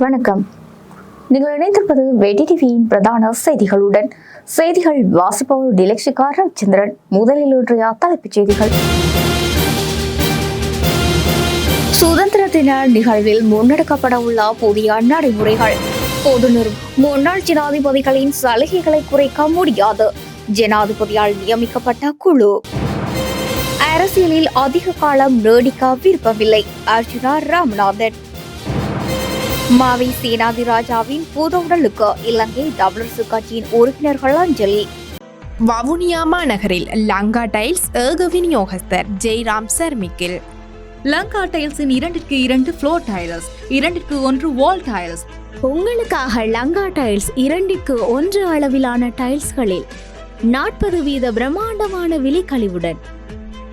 வணக்கம். நீங்கள் இணைந்திருப்பது வெடி டிவியின் பிரதான செய்திகளுடன். செய்திகள் வாசிப்பவர் டிலக்ஷிகா ரவிச்சந்திரன் முதலில் இன்றைய தலைப்புச் செய்திகள். சுதந்திர தின நிகழ்வில் முன்னெடுக்கப்பட உள்ள புதிய நடைமுறைகள். பொதுநர் முன்னாள் ஜனாதிபதிகளின் சலுகைகளை குறைக்க முடியாது. ஜனாதிபதியால் நியமிக்கப்பட்ட குழு. அரசியலில் அதிக காலம் நீடிக்க விருப்பமில்லை. அர்ஜுனா ராமநாதன். மாவி சேனாதி ராஜாவின் பூத உடலுக்கு இலங்கை தமிழரசு கட்சியின் உறுப்பினர்கள் அஞ்சலி. வவுனியா மாநகரில் லங்கா டைல்ஸ் ஏக விநியோகஸ்தர் ஜெய்ராம் சர்மிக்கில். லங்கா டைல்ஸின் இரண்டிற்கு இரண்டு ஃப்ளோர் டைல்ஸ் இரண்டிற்கு ஒன்று வால் டைல்ஸ் உங்களுக்காக லங்கா டைல்ஸ் இரண்டிற்கு ஒன்று அளவிலான டைல்ஸ்களில் நாற்பது வீத பிரம்மாண்டமான விலைக்கழிவுடன்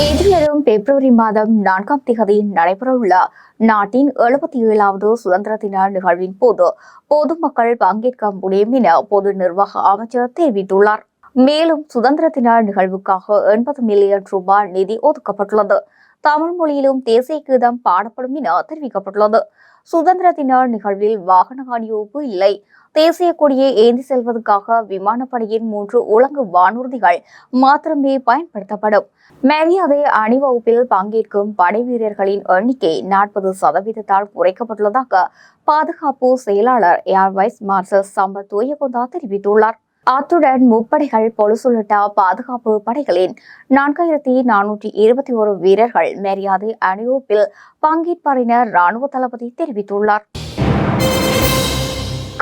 எதிரும் பிப்ரவரி மாதம் நான்காம் தேதி நடைபெறவுள்ள நாட்டின் எழுபத்தி ஏழாவது சுதந்திர தின நிகழ்வின் போது பொதுமக்கள் பங்கேற்க முடியும் என பொது நிர்வாக அமைச்சர் தெரிவித்துள்ளார். மேலும் சுதந்திர தின நிகழ்வுக்காக எண்பது மில்லியன் ரூபாய் நிதி ஒதுக்கப்பட்டுள்ளது. தமிழ் மொழியிலும் தேசிய கீதம் பாடப்படும் என தெரிவிக்கப்பட்டுள்ளது. சுதந்திர தின நிகழ்வில் வாகன அணிவகுப்பு இல்லை. தேசிய கொடியை ஏந்தி செல்வதற்காக விமானப்படையின் மூன்று உலங்கு வானூர்திகள் மாத்திரமே பயன்படுத்தப்படும். மரியாதை அணிவகுப்பில் பங்கேற்கும் படை வீரர்களின் எண்ணிக்கை நாற்பது சதவீதத்தால் குறைக்கப்பட்டுள்ளதாக பாதுகாப்பு செயலாளர் air vice marshal Sampath Thuyacontha தெரிவித்துள்ளார். அத்துடன் முப்படைகள் பொலிஸ் உள்ளிட்ட பாதுகாப்பு படைகளின் நான்காயிரத்தி நானூற்றி இருபத்தி ஒரு வீரர்கள் மரியாதை அணிவகுப்பில் பங்கேற்பார் என ராணுவ தளபதி தெரிவித்துள்ளார்.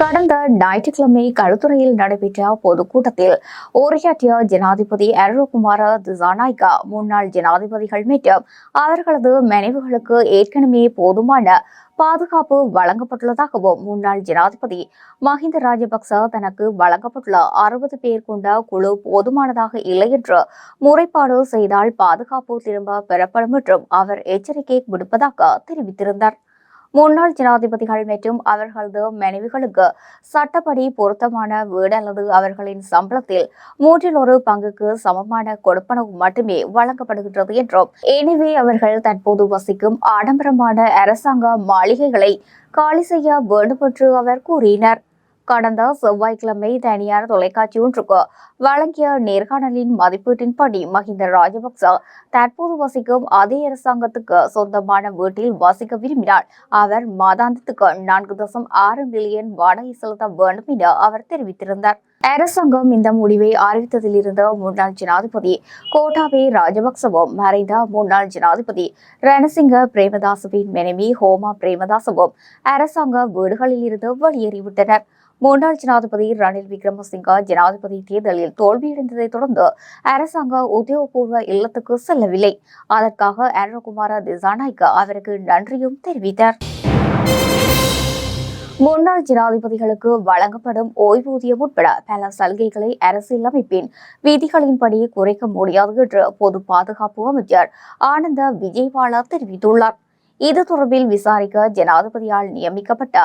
கடந்த ஞாயிற்றுக்கிழமை கழுத்துறையில் நடைபெற்ற பொதுக்கூட்டத்தில் உரையாற்றிய ஜனாதிபதி அருண்குமார திசாநாய்கா முன்னாள் ஜனாதிபதிகள் மற்றும் அவர்களது மனைவிகளுக்கு ஏற்கனவே போதுமான பாதுகாப்பு வழங்கப்பட்டுள்ளதாகவும் முன்னாள் ஜனாதிபதி மஹிந்த ராஜபக்ச தனக்கு வழங்கப்பட்டுள்ள அறுபது பேர் கொண்ட குழு போதுமானதாக இல்லை என்று முறைப்பாடு செய்தால் பாதுகாப்பு திரும்ப பெறப்படும் என்றும் அவர் எச்சரிக்கை விடுப்பதாக தெரிவித்திருந்தார். முன்னாள் ஜனாதிபதிகள் மற்றும் அவர்களது மனைவிகளுக்கு சட்டப்படி பொருத்தமான வீடு அல்லது அவர்களின் சம்பளத்தில் மூன்றில் ஒரு பங்குக்கு சமமான கொடுப்பனவு மட்டுமே வழங்கப்படுகின்றது என்றும் எனவே அவர்கள் தற்போது வசிக்கும் ஆடம்பரமான அரசாங்க மாளிகைகளை காலி செய்ய வேண்டும் என்று அவர் கூறினார். கடந்த செவ்வாய்க்கிழமை தனியார் தொலைக்காட்சி ஒன்றுக்கு வழங்கிய நேர்காணலின் மதிப்பீட்டின்படி மஹிந்த ராஜபக்ச தற்போது வசிக்கும் அதே அரசாங்கத்துக்கு சொந்தமான வீட்டில் வசிக்க விரும்பினால் அவர் மாதாந்தத்துக்கு நான்கு தசம் ஆறு மில்லியன் வாடகை செலுத்த வேண்டும் என அவர் தெரிவித்திருந்தார். அரசாங்கம் இந்த முடிவை அறிவித்ததிலிருந்து முன்னாள் ஜனாதிபதி கோட்டாபே ராஜபக்சவும் மறைந்த முன்னாள் ஜனாதிபதி ரணசிங்க பிரேமதாசவின் மனைவி ஹோமா பிரேமதாசவும் அரசாங்க வீடுகளில் இருந்து வெளியேறிவிட்டனர். முன்னாள் ஜனாதிபதி ரணில் விக்ரமசிங்கா ஜனாதிபதி தேர்தலில் தோல்வியடைந்ததை தொடர்ந்து அரசாங்க உத்தியோகபூர்வ இல்லத்துக்கு செல்லவில்லை. அதற்காக அருண்குமார திசாநாய்க்கு அவருக்கு நன்றியும் தெரிவித்தார். முன்னாள் ஜனாதிபதிகளுக்கு வழங்கப்படும் ஓய்வூதியம் உட்பட பல சலுகைகளை அரசியலமைப்பின் விதிகளின்படி குறைக்க முடியாது என்று பொது பாதுகாப்பு அமைச்சர் ஆனந்த விஜயவாலா தெரிவித்துள்ளார். இது தொடர்பில் விசாரிக்க ஜனாதிபதியால் நியமிக்கப்பட்ட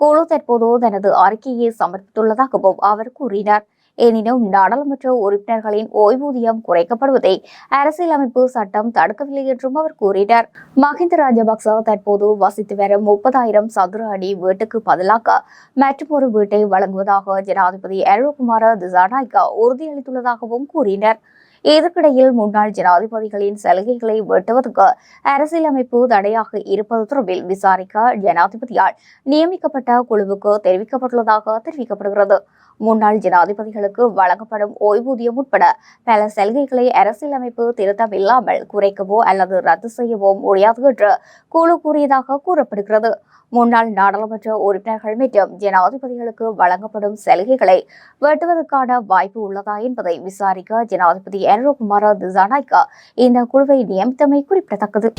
குழு தற்போது தனது அறிக்கையை சமர்ப்பித்துள்ளதாகவும் அவர் கூறினார். எனினும் நாடாளுமன்ற உறுப்பினர்களின் ஓய்வூதியம் குறைக்கப்படுவதை அரசியலமைப்பு சட்டம் தடுக்கவில்லை என்றும் அவர் கூறினார். மஹிந்த ராஜபக்ச தற்போது வசித்து வரும் முப்பதாயிரம் சதுர அடி வீட்டுக்கு பதிலாக மற்றொரு வீட்டை வழங்குவதாக ஜனாதிபதி அருள்குமார திசாநாய்கா உறுதியளித்துள்ளதாகவும் கூறினர். இதற்கிடையில் முன்னாள் ஜனாதிபதிகளின் சலுகைகளை வெட்டுவதற்கு அரசியலமைப்பு தடையாக இருப்பது தொடர்பில் விசாரிக்க ஜனாதிபதியால் நியமிக்கப்பட்ட குழுவுக்கு தெரிவிக்கப்பட்டுள்ளதாக தெரிவிக்கப்படுகிறது. முன்னாள் ஜனாதிபதிகளுக்கு வழங்கப்படும் ஓய்வூதியம் உட்பட பல சலுகைகளை அரசியலமைப்பு திருத்தம் இல்லாமல் குறைக்கவோ அல்லது ரத்து செய்யவோ முடியாது என்று குழு கூறியதாக கூறப்படுகிறது. முன்னாள் நாடாளுமன்ற உறுப்பினர்கள் மற்றும் ஜனாதிபதிகளுக்கு வழங்கப்படும் சலுகைகளை வெட்டுவதற்கான வாய்ப்பு உள்ளதா என்பதை விசாரிக்க ஜனாதிபதி அனுரகுமார திசாநாய்க்கா இந்த குழுவை நியமித்தமை குறிப்பிடத்தக்கது.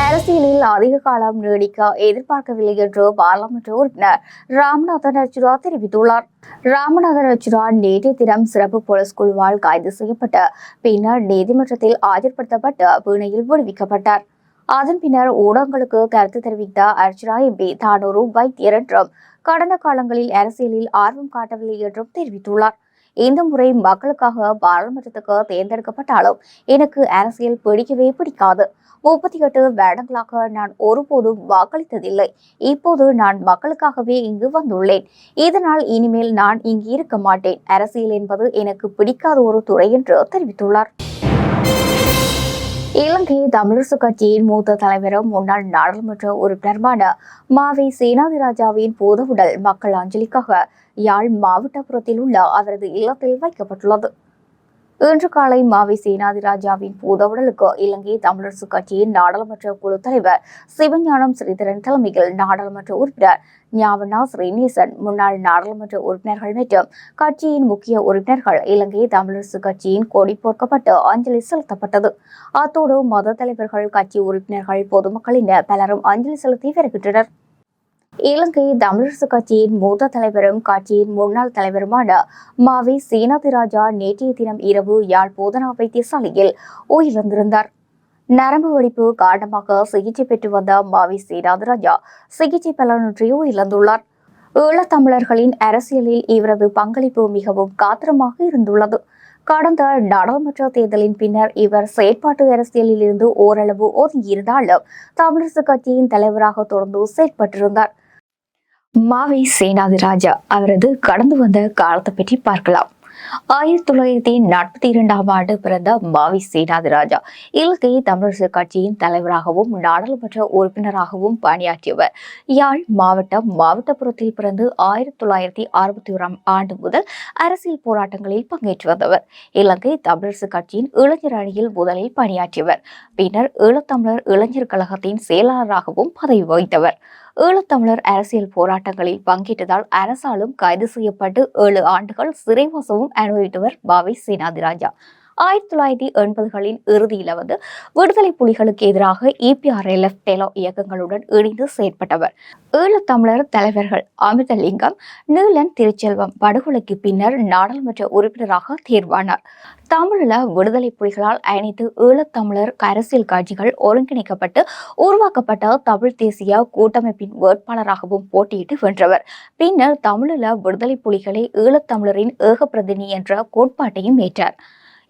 அரசியலில் அதிக காலம் நீடிக்க எதிர்பார்க்கவில்லை என்று பாராளுமன்ற உறுப்பினர் ராமநாதன் அச்சுரா தெரிவித்துள்ளார். ராமநாதன் அச்சுரா நேற்றைய தினம் சிறப்பு போலீஸ் குழுவால் கைது செய்யப்பட்டு பின்னர் நீதிமன்றத்தில் ஆஜர்படுத்தப்பட்டு பிணையில் விடுவிக்கப்பட்டார். அதன் பின்னர் ஊடகங்களுக்கு கருத்து தெரிவித்த அர்ச்சுரா எம்பி தான் ஒரு வைத்தியர் என்றும் கடந்த காலங்களில் அரசியலில் ஆர்வம் காட்டவில்லை என்றும் தெரிவித்துள்ளார். இந்த முறை மக்களுக்காக பாராளுமன்றத்துக்கு தேர்ந்தெடுக்கப்பட்டாலும் எனக்கு அரசியல் பிடிக்கவே பிடிக்காது. முப்பத்தி எட்டு வருடங்களாக நான் ஒருபோதும் வாக்களித்ததில்லை. இப்போது நான் மக்களுக்காகவே இங்கு வந்துள்ளேன். இதனால் இனிமேல் நான் இங்கு இருக்க மாட்டேன். அரசியல் என்பது எனக்கு பிடிக்காத ஒரு துறை என்று தெரிவித்துள்ளார். இலங்கை தமிழரசு கட்சியின் மூத்த தலைவரும் முன்னாள் நாடாளுமன்ற உறுப்பினருமான மாவை சேனாதிராஜாவின் பூதவுடல் மக்கள் அஞ்சலிக்காக யாழ் மாவட்டபுரத்தில் உள்ள அவரது இல்லத்தில் வைக்கப்பட்டுள்ளது. இன்று காலை மாவை சேனாதிராஜாவின் பூதவுடலுக்கு இலங்கை தமிழரசு கட்சியின் நாடாளுமன்ற குழு தலைவர் சிவஞானம் ஸ்ரீதரன் தலைமையில் நாடாளுமன்ற உறுப்பினர் ஞாவண்ணா ஸ்ரீநேசன் முன்னாள் நாடாளுமன்ற உறுப்பினர்கள் மற்றும் கட்சியின் முக்கிய உறுப்பினர்கள் இலங்கை தமிழரசு கட்சியின் கொடி போர்க்கப்பட்டு அஞ்சலி செலுத்தப்பட்டது. அத்தோடு மத தலைவர்கள் கட்சி உறுப்பினர்கள் பொதுமக்களின் பலரும் அஞ்சலி செலுத்தி வருகின்றனர். இலங்கை தமிழரசு கட்சியின் மூத்த தலைவரும் கட்சியின் முன்னாள் தலைவருமான மாவி சீனாதிராஜா நேற்றைய தினம் இரவு யாழ் போதனா வைத்தியசாலையில் உயிரிழந்திருந்தார். நரம்பு வெடிப்பு காரணமாக சிகிச்சை பெற்று வந்த மாவி சீனாதிராஜா சிகிச்சை பலனின்றி உயிரிழந்துள்ளார். ஈழத்தமிழர்களின் அரசியலில் இவரது பங்களிப்பு மிகவும் காத்திரமாக இருந்துள்ளது. கடந்த நாடாளுமன்ற தேர்தலின் பின்னர் இவர் செயற்பாட்டு அரசியலில் இருந்து ஓரளவு ஒதுங்கியிருந்தாலும் தமிழரசு கட்சியின் தலைவராக தொடர்ந்து செயற்பட்டிருந்தார். மாவை சேனாதிராஜா அவரது கடந்து வந்த காலத்தை பற்றி பார்க்கலாம். ஆயிரத்தி தொள்ளாயிரத்தி நாற்பத்தி இரண்டாம் ஆண்டு பிறந்த மாவி சேனாதிராஜா இலங்கை தமிழரசு கட்சியின் தலைவராகவும் நாடாளுமன்ற உறுப்பினராகவும் பணியாற்றியவர். யாழ் மாவட்டம் மாவட்டபுரத்தில் பிறந்து ஆயிரத்தி தொள்ளாயிரத்தி அறுபத்தி ஓராம் ஆண்டு முதல் அரசியல் போராட்டங்களில் பங்கேற்று வந்தவர். இலங்கை தமிழரசு கட்சியின் இளைஞர் அணியில் முதலில் பணியாற்றியவர். பின்னர் ஈழத்தமிழர் இளைஞர் கழகத்தின் செயலாளராகவும் பதவி வகித்தவர். ஈழத்தமிழர் அரசியல் போராட்டங்களில் பங்கேற்றதால் அரசாலும் கைது செய்யப்பட்டு ஏழு ஆண்டுகள் சிறைவாசமும் அனுபவித்தவர் பாவை சீனாதிராஜா. ஆயிரத்தி தொள்ளாயிரத்தி எண்பதுகளின் இறுதியில் வந்து விடுதலை புலிகளுக்கு எதிராக இபிஆர்எல்எஃப் டெலோ இயக்கங்களுடன் இணைந்து செயற்பட்டவர். ஈழத்தமிழர் தலைவர்கள் அமிர்தலிங்கம் நீலன் திருச்செல்வம் படுகொலைக்கு பின்னர் நாடாளுமன்ற உறுப்பினராக தேர்வானார். தமிழில் விடுதலை புலிகளால் அனைத்து ஈழத்தமிழர் அரசியல் கட்சிகள் ஒருங்கிணைக்கப்பட்டு உருவாக்கப்பட்ட தமிழ் தேசிய கூட்டமைப்பின் வேட்பாளராகவும் போட்டியிட்டு வென்றவர். பின்னர் தமிழில் விடுதலை புலிகளை ஈழத்தமிழரின் ஏகப்பிரதினி என்ற கோட்பாட்டையும் ஏற்றார்.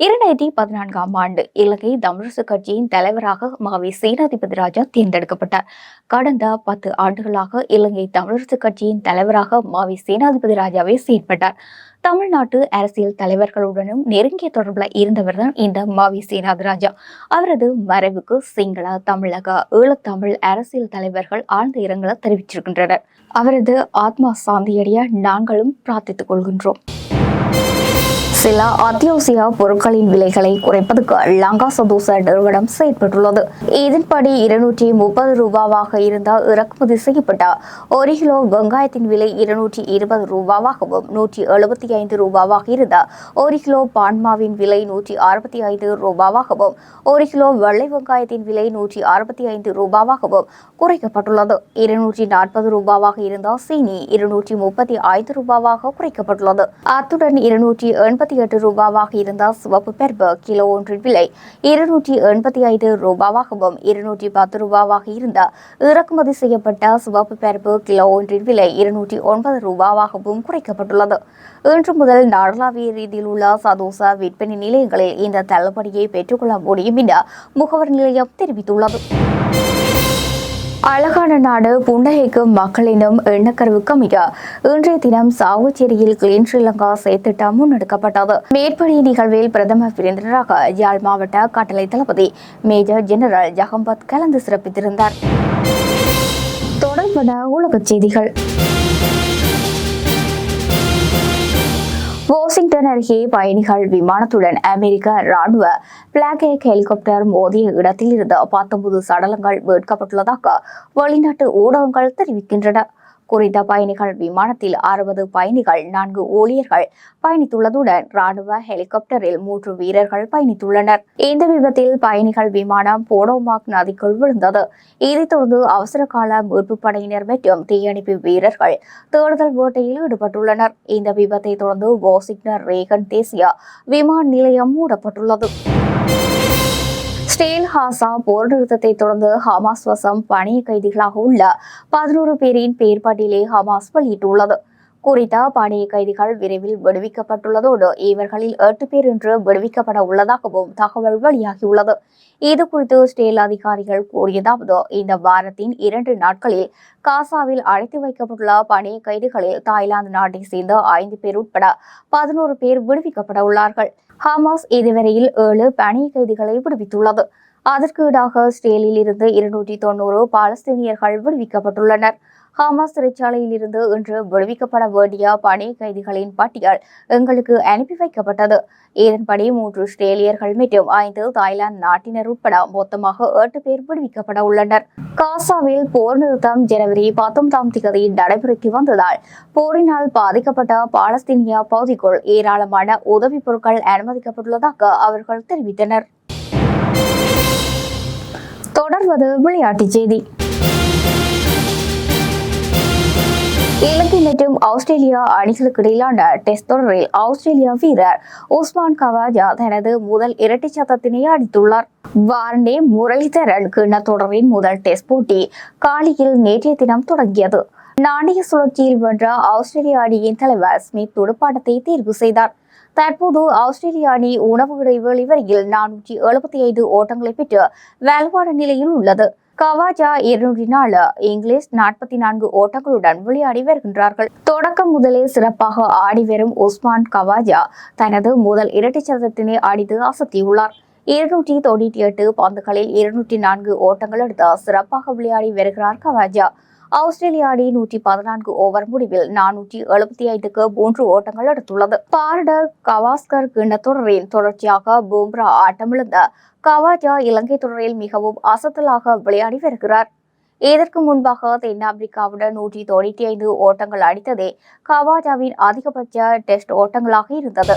இரண்டாயிரத்தி பதினான்காம் ஆண்டு இலங்கை தமிழரசு கட்சியின் தலைவராக மாவி சேனாதிபதி ராஜா தேர்ந்தெடுக்கப்பட்டார். கடந்த பத்து ஆண்டுகளாக இலங்கை தமிழரசு கட்சியின் தலைவராக மாவி சேனாதிபதி ராஜாவே செயற்பட்டார். தமிழ்நாட்டு அரசியல் தலைவர்களுடனும் நெருங்கிய தொடர்பில் இருந்தவர் தான் இந்த மாவி சேனாதிராஜா அவரது மறைவுக்கு சிங்கள தமிழக ஈழத்தமிழ் அரசியல் தலைவர்கள் ஆழ்ந்த இரங்கலை தெரிவிச்சிருக்கின்றனர் அவரது ஆத்மா சாந்தியடைய நாங்களும் பிரார்த்தித்துக் கொள்கின்றோம். சில அத்தியாவசிய பொருட்களின் விலைகளை குறைப்பதற்கு லங்கா சதோச நிறுவனம் செயற்பட்டுள்ளது. இதன்படி இருநூற்றி முப்பது ரூபாவாக இருந்த இறக்குமதி செய்யப்பட்ட ஒரு கிலோ வெங்காயத்தின் விலை இருநூற்றி இருபது ரூபாவாகவும் நூற்றி எழுபத்தி ஐந்து ரூபாவாக இருந்த ஒரு கிலோ பான்மாவின் விலை நூற்றி அறுபத்தி ஐந்து ரூபாவாகவும் ஒரு கிலோ வெள்ளை வெங்காயத்தின் விலை நூற்றி அறுபத்தி ஐந்து ரூபாவாகவும் குறைக்கப்பட்டுள்ளது. இருநூற்றி நாற்பது ரூபாவாக இருந்த சீனி இருநூற்றி முப்பத்தி ஐந்து ரூபாவாக குறைக்கப்பட்டுள்ளது. அத்துடன் இருநூற்றி எண்பத்தி எட்டு ரூபாவாக இருந்த சிவப்பு பெர்பு கிலோ ஒன்றின் விலை இருநூற்றி எண்பத்தி ஐந்து ரூபாவாகவும் இருநூற்றி பத்து ரூபாவாக இருந்த இறக்குமதி செய்யப்பட்ட சிவப்பு பெர்பு கிலோ ஒன்றின் விலை இருநூற்றி ஒன்பது ரூபாவாகவும் குறைக்கப்பட்டுள்ளது. இன்று முதல் நாடளாவிய ரீதியில் உள்ள சதோச விற்பனை நிலையங்களில் இந்த தள்ளுபடியை பெற்றுக்கொள்ள முடியும் என முகவர் நிலையம் தெரிவித்துள்ளது. அழகான நாடு புன்னகைக்கும் மக்களினும் எண்ணக்கருவுக்கு மிக இன்றைய தினம் சாவுச்சேரியில் கிளீன் ஸ்ரீலங்கா செயற்திட்டம் முன்னெடுக்கப்பட்டது மேற்படி நிகழ்வில் பிரதம விருந்தினராக யாழ் மாவட்ட கட்டளை தளபதி மேஜர் ஜெனரல் ஜஹம்பத் கலந்து சிறப்பித்திருந்தார். தொடர்பான உலகச் செய்திகள். அருகே பயணிகள் விமானத்துடன் அமெரிக்க ராணுவ பிளாக் ஹெலிகாப்டர் மோதிய இடத்தில் இருந்த பத்தொன்பது சடலங்கள் மீட்கப்பட்டுள்ளதாக வெளிநாட்டு ஊடகங்கள் தெரிவிக்கின்றன. குறித்த பயணிகள் விமானத்தில் அறுபது பயணிகள் நான்கு ஊழியர்கள் பயணித்துள்ளதுடன் ராணுவ ஹெலிகாப்டரில் மூன்று வீரர்கள் பயணித்துள்ளனர். இந்த விபத்தில் பயணிகள் விமானம் போடோமாக் நதிக்குள் விழுந்தது. இதைத் தொடர்ந்து அவசர கால மீட்பு படையினர் மற்றும் தீயணைப்பு வீரர்கள் தேடுதல் வேட்டையில் ஈடுபட்டுள்ளனர். இந்த விபத்தை தொடர்ந்து வாஷிங்டன் ரேகன் தேசிய விமான நிலையம் மூடப்பட்டுள்ளது. ஸ்டேல் ஹாசா போர் நிறுத்தத்தை தொடர்ந்து ஹமாஸ் வசம் பணிய கைதிகளாக உள்ள பதினோரு பேரின் பெயர் பட்டியலை ஹமாஸ் வெளியிட்டுள்ளது. குறித்த பணிய கைதிகள் விரைவில் விடுவிக்கப்பட்டுள்ளதோடு இவர்களில் எட்டு பேர் இன்று விடுவிக்கப்பட உள்ளதாகவும் தகவல் வெளியாகியுள்ளது. இது குறித்து ஸ்டேல் அதிகாரிகள் கூறியதாவது இந்த வாரத்தின் இரண்டு நாட்களில் காசாவில் அழைத்து வைக்கப்பட்டுள்ள பணிய கைதிகளில் தாய்லாந்து நாட்டை சேர்ந்த ஐந்து பேர் உட்பட பதினோரு பேர் விடுவிக்கப்பட உள்ளார்கள். ஹமாஸ் இதுவரையில் ஏழு பணிய கைதிகளை விடுவித்துள்ளது. அதற்கு ஈடாக ஸ்டேலில் இருந்து இருநூற்றி தொண்ணூறு பாலஸ்தீனியர்கள் விடுவிக்கப்பட்டுள்ளனர். ஹமாஸ் சிறைச்சாலையில் இருந்து இன்று விடுவிக்கப்பட வேண்டிய பணி கைதிகளின் பட்டியல் எங்களுக்கு அனுப்பி வைக்கப்பட்டது. இதன்படி மூன்று ஆஸ்திரேலியர்கள் மற்றும் ஐந்து தாய்லாந்து நாட்டினர் உட்பட மொத்தமாக எட்டு பேர் விடுவிக்கப்பட உள்ளனர். காசாவில் போர் நிறுத்தம் ஜனவரி பத்தொன்பதாம் தேதி நடைமுறைக்கு வந்ததால் போரினால் பாதிக்கப்பட்ட பாலஸ்தீனிய பகுதிக்குள் ஏராளமான உதவிப் பொருட்கள் அனுமதிக்கப்பட்டுள்ளதாக அவர்கள் தெரிவித்தனர். தொடர்வது விளையாட்டுச் செய்தி. இலங்கை மற்றும் ஆஸ்திரேலியா அணிகளுக்கு இடையிலான டெஸ்ட் தொடரில் ஆஸ்திரேலியா வீரர் உஸ்மான் கவாஜா தனது முதல் இரட்டை சதத்தினை அடித்துள்ளார். வார்னே முரளிதரன் கிண்ண தொடரின் முதல் டெஸ்ட் போட்டி காலையில் நேற்றைய தினம் தொடங்கியது. நாணய சுழற்சியில் வென்ற ஆஸ்திரேலிய அணியின் தலைவர் ஸ்மித் துடுப்பாட்டத்தை தேர்வு செய்தார். தற்போது ஆஸ்திரேலிய அணி உணவு இடைவெளி வரையில் நானூற்றி எழுபத்தி ஐந்து ஓட்டங்களை பெற்று வலுவான நிலையில் உள்ளது. கவாஜா இருநூறு நாள் இங்கிலீஷ் நாற்பத்தி நான்கு ஓட்டங்களுடன் விளையாடி வருகின்றார்கள். தொடக்கம் முதலே சிறப்பாக ஆடி வரும் உஸ்மான் கவாஜா தனது முதல் இரட்டை சதத்தினை அடித்து அசத்தியுள்ளார். இருநூற்றி தொண்ணூற்றி எட்டு பந்துகளில் இருநூற்றி நான்கு ஓட்டங்கள் எடுத்து சிறப்பாக விளையாடி வருகிறார் கவாஜா. ஆஸ்திரேலிய அணி நூற்றி பதினான்கு ஓவர் முடிவில் நானூற்றி எழுபத்தி ஐந்துக்கு மூன்று ஓட்டங்கள் எடுத்துள்ளது. பார்டர் கவாஸ்கர் கிண்ண தொடரின் தொடர்ச்சியாக பும்ரா ஆட்டமிழந்த கவாஜா இலங்கை தொடரில் மிகவும் அசத்தலாக விளையாடி வருகிறார். இதற்கு முன்பாக தென்னாப்பிரிக்காவுடன் நூற்றி தொண்ணூற்றி ஐந்து ஓட்டங்கள் அடித்ததே கவாஜாவின் அதிகபட்ச டெஸ்ட் ஓட்டங்களாக இருந்தது.